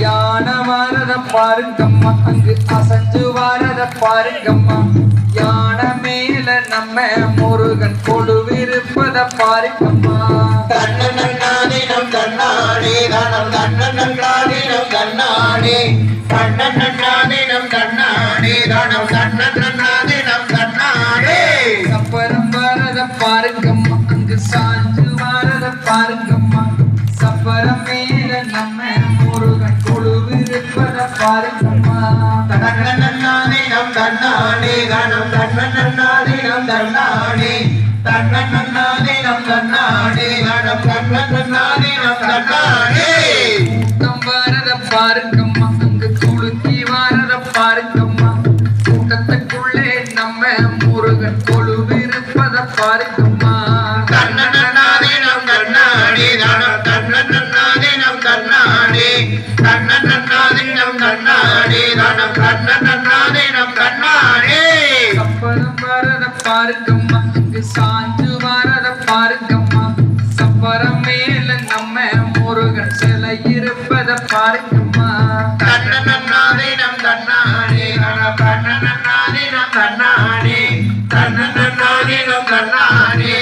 யானை வாரத பாருங்கம்மா அங்கு அசஞ்சு வாரத பாருங்கம்மா. யானை மேல நம்ம முருகன் கொழுவிருப்பத பாருங்கம்மா. தினம் தன்னாடி கணம் தன்ன நன்னா தினம் தன்னாடி தன்ன நன்னா தினம் தன்னாடி கணம் தன்ன நன்னா தினம் தன்னாடி கூட்டம் வாரத பாருங்கம்மா அங்கு குளுத்தி வாரத பாருங்கம்மா கூட்டத்துக்குள்ளே நம்ம முருகன் கொழுவிருப்பத பாருங்கம்மா பாருங்கம்மா. சம்பரம் மேல நம்ம முருகன் சிலை இருப்பத பாருங்கம்மா. தன்னன்னாரே நம் தன்னாரே தன்னன்னாரே நம் தன்னாரே தன்னன்னாரே நம் தன்னாரே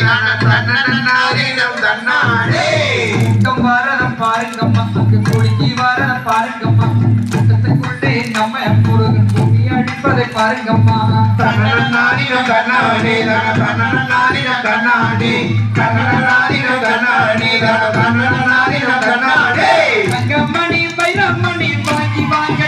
தன்னன்னாரே நம் தன்னாரே கூட்டம் வரதம் பாருங்கம்மா. அங்கு குலுங்கி வரதம் பாருங்கம்மா. நம்ம முருகன் இருப்பதை பாருங்கம்மா. கண்ணனாரின கண்ணாடி கண்ணனாரின கண்ணாடி கண்ணனாரின கண்ணாடி கண்ணனாரின கண்ணாடி. தங்கம்மணி பைரம்மணி வாங்கி வாங்க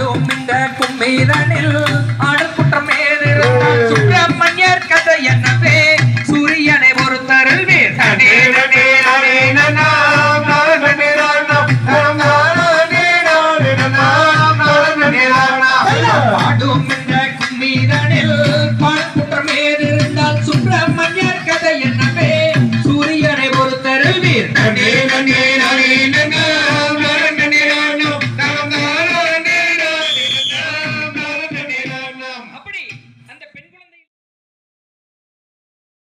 ஆடும் இந்த கும்மிதனில் ஆடற்குற்றம் ஏறிருந்தால் சுப்பிரமணியர் கதை என்னவே? சூரியனை பொறுத்தருள் வேதனே ஆடும் இந்த கும்மிதனில்